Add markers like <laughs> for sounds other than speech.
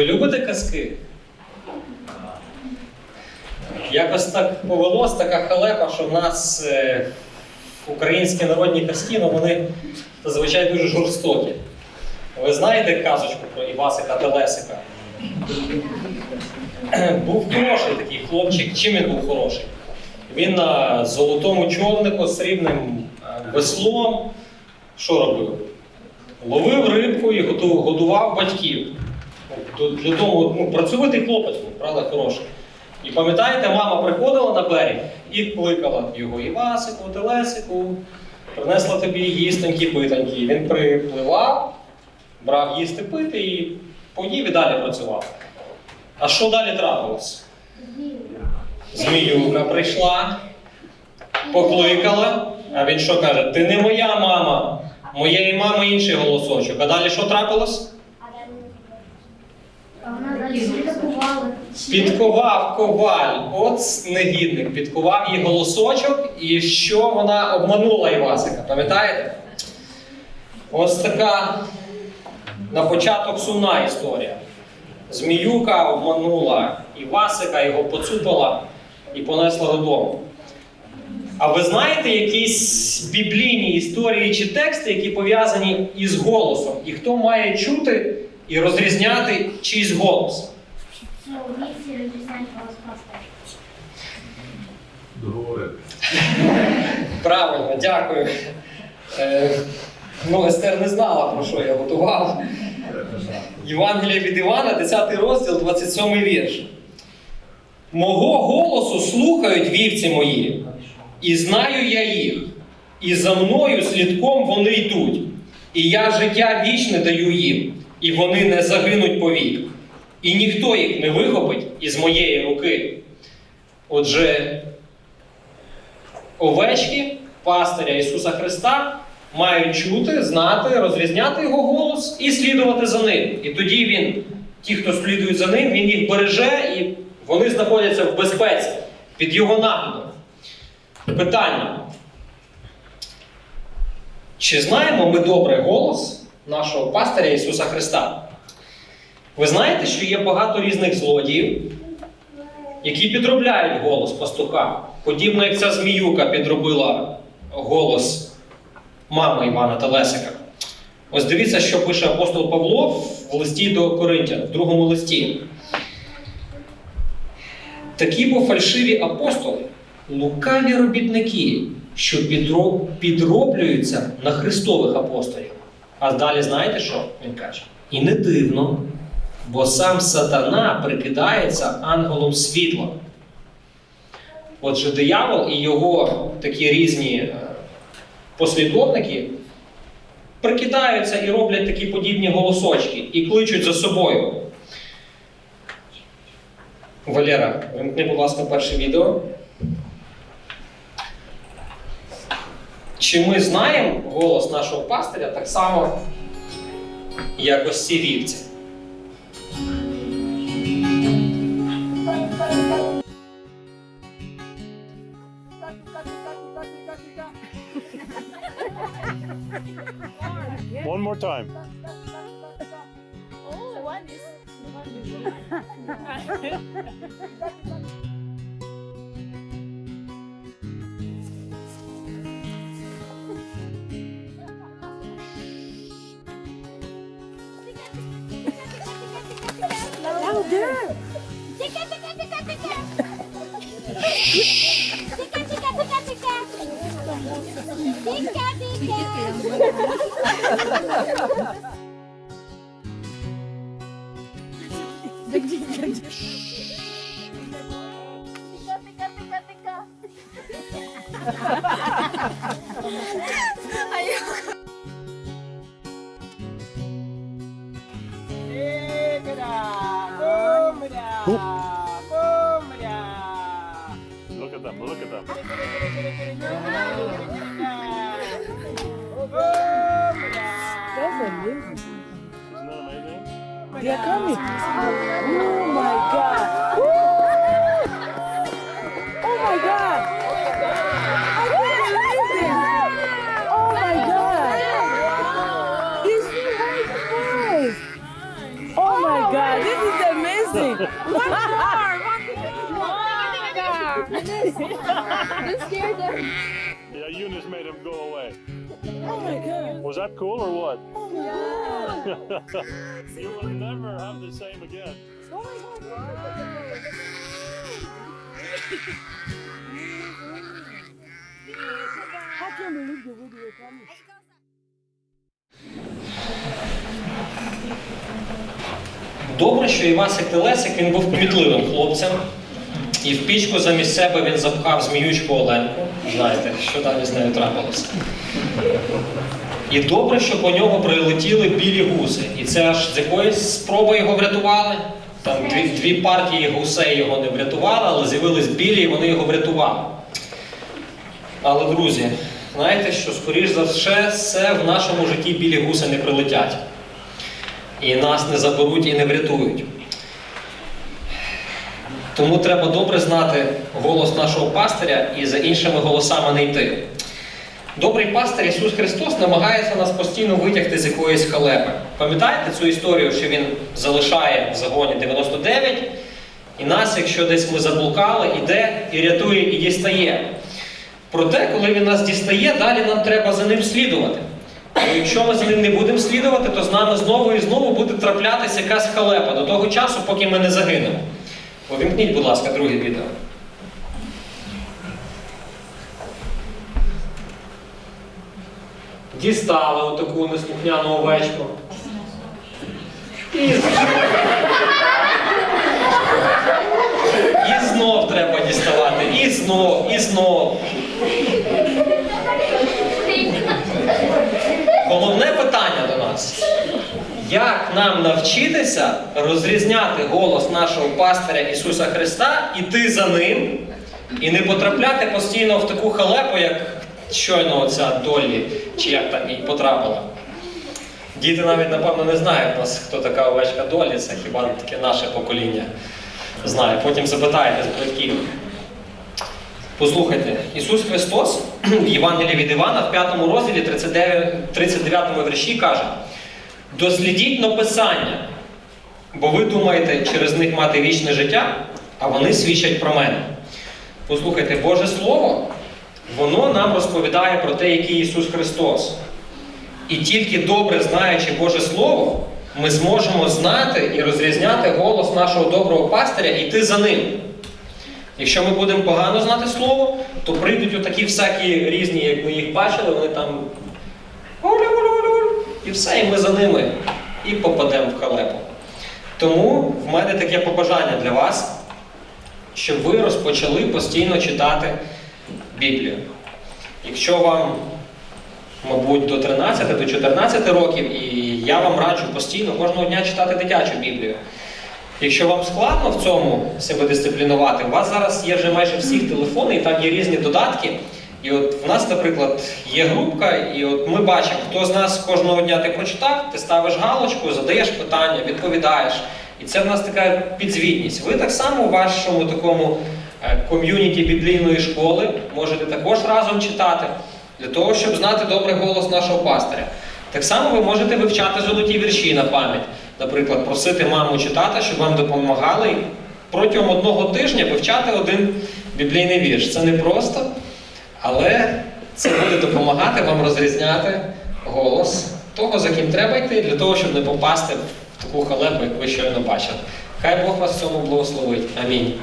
Ви любите казки? Якось так повелось, така халепа, що в нас е, українські народні казки, ну вони зазвичай дуже жорстокі. Ви знаєте казочку про Івасика та Лесика? Був хороший такий хлопчик. Чим він був хороший? Він на золотому човнику з срібним е, веслом. Що робив? Ловив рибку і годував батьків. До- Для того ну, працьовитий хлопець правда, хороший. І пам'ятаєте, мама приходила на берег і кликала його Івасику, Телесику, принесла тобі їстенькі питанькі. Він припливав, брав їсти пити і поїв і далі працював. А що далі трапилось? Зміюка прийшла, покликала, а він що каже? Ти не моя мама, моєї мами інший голосочок. А далі що трапилось? А вона далі Підкував коваль, от негідник, підкував її голосочок, і що вона обманула Івасика, пам'ятаєте? Ось така на початок сумна історія. Зміюка обманула Івасика, його поцупила і понесла додому. А ви знаєте якісь біблійні історії чи тексти, які пов'язані із голосом? І хто має чути і розрізняти чийсь голос? Ну, вівці розрізняють голос пастора. Договорити. Правильно, дякую. Е, ну, Естер не знала, про що я готував. Євангелія від Івана, 10 розділ, 27 вірш. Мого голосу слухають вівці мої, і знаю я їх, і за мною слідком вони йдуть. І я життя вічне даю їм, і вони не загинуть повік. І ніхто їх не вихопить із моєї руки. Отже, овечки пастиря Ісуса Христа мають чути, знати, розрізняти його голос і слідувати за ним. І тоді він, ті, хто слідують за ним, він їх береже і вони знаходяться в безпеці під його наглядом. Питання. Чи знаємо ми добре голос нашого пастиря Ісуса Христа? Ви знаєте, що є багато різних злодіїв, які підробляють голос пастуха, подібно як ця зміюка підробила голос мами Івана Телесика. Ось дивіться, що пише апостол Павло в листі до Коринтян, в другому листі. Такі бо фальшиві апостоли, лукаві робітники, що підроблюються на Христових апостолів. А далі знаєте що він каже? І не дивно, бо сам сатана прикидається ангелом світла. Отже, диявол і його такі різні е, послідовники прикидаються і роблять такі подібні голосочки і кличуть за собою. Валера, вимкни, будь ласка, перше відео. Чи ми знаємо голос нашого пастиря так само, як ось ці вівці? One more time. Oh, one is Louder! <laughs> Dika, dika! Tika, tika, tika, tika! Ayoko! They are coming. Oh my God. Woo! Oh my God. I can't believe it. Oh my God. It's so high five. Oh my God. This is You <laughs> scared them. Yeah, Eunice made him go away. Oh my god. Was that cool or what? Oh my god. you will never have the same again. Oh my god. I can't believe the video coming. Добре, що Івасик Телесик він був кмітливим хлопцем. І в пічку замість себе він запхав зміючку Оленку. Знаєте, що далі з нею трапилося. І добре, що по нього прилетіли білі гуси. І це аж з якоїсь спроби його врятували. Там дві, дві партії гусей його не врятували, але з'явились білі і вони його врятували. Але, друзі, знаєте, що скоріш за все, все в нашому житті білі гуси не прилетять і нас не заберуть і не врятують. Тому треба добре знати голос нашого пастиря і за іншими голосами не йти. Добрий пастир Ісус Христос намагається нас постійно витягти з якоїсь халепи. Пам'ятаєте цю історію, що Він залишає в загоні 99, і нас, якщо десь ми заблукали, іде і рятує, і дістає. Проте, коли він нас дістає, далі нам треба за ним слідувати. Бо якщо ми за ним не будемо слідувати, то з нами знову і знову буде траплятися якась халепа до того часу, поки ми не загинемо. Увімкніть, будь ласка, друге відео. Дістали отаку неслухняну овечку. І, і знов треба діставати. І знов, і знов. Головне питання до нас. Як нам навчитися розрізняти голос нашого пастиря Ісуса Христа, іти за ним і не потрапляти постійно в таку халепу, як щойно оця Доллі, чи як там їй потрапила. Діти навіть, напевно, не знають нас, хто така овечка Доллі, це хіба таке наше покоління знає. Потім запитаєте з батьків. Послухайте, Ісус Христос в Євангелії від Івана в 5 розділі 39, 39 вірші каже: дослідіть но Писання, бо ви думаєте через них мати вічне життя, а вони свідчать про мене. Послухайте, Боже Слово, воно нам розповідає про те, який Ісус Христос. І тільки добре знаючи Боже Слово, ми зможемо знати і розрізняти голос нашого доброго пастиря і йти за ним. Якщо ми будемо погано знати слово, то прийдуть отакі всякі різні, як ми їх бачили, вони там і все, і ми за ними і попадемо в халепу. Тому в мене таке побажання для вас, щоб ви розпочали постійно читати Біблію. Якщо вам, мабуть, до 13 до 14 років, і я вам раджу постійно кожного дня читати дитячу Біблію. Якщо вам складно в цьому себе дисциплінувати, у вас зараз є вже майже всіх телефони, і там є різні додатки. І от в нас, наприклад, є групка, і от ми бачимо, хто з нас кожного дня ти прочитав, ти ставиш галочку, задаєш питання, відповідаєш. І це в нас така підзвітність. Ви так само у вашому такому е, ком'юніті біблійної школи можете також разом читати, для того, щоб знати добре голос нашого пастиря. Так само ви можете вивчати золоті вірші на пам'ять. Наприклад, просити маму читати, щоб вам допомагали протягом одного тижня вивчати один біблійний вірш. Це не просто, але це буде допомагати вам розрізняти голос того, за ким треба йти, для того, щоб не попасти в таку халепу, як ви щойно бачили. Хай Бог вас в цьому благословить. Амінь.